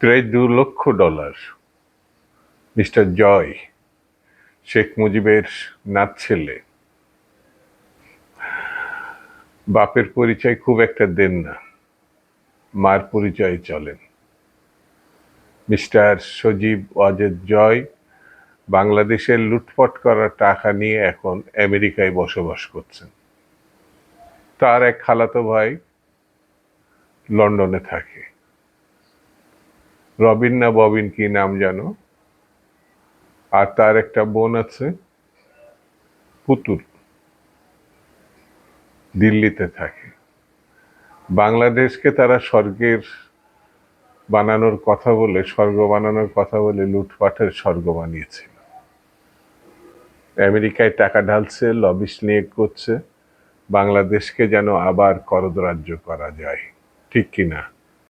প্রায় দু লক্ষ ডলার। মিস্টার জয়, শেখ মুজিবের নাত ছেলে বাপের পরিচয় খুব একটা দেন না, মার পরিচয় চলেন মিস্টার সজীব অজেদ জয়, বাংলাদেশের লুটপট করা টাকা নিয়ে এখন আমেরিকায় বসবাস করছেন। তার এক খালাতো ভাই লন্ডনে থাকে। রবিন না ববিন কি নাম জানো? আর তার একটা বোন আছে, পুতুল। দিল্লিতে থাকে। বাংলাদেশকে তারা স্বর্গের বানানোর কথা বলে, স্বর্গ বানানোর কথা বলে লুটপাটের স্বর্গ বানিয়েছিল। আমেরিকায় টাকা ঢালছে লবিস নিয়ে করছে। বাংলাদেশকে যেন আবার করদরাজ্য করা যায়। ঠিক কিনা?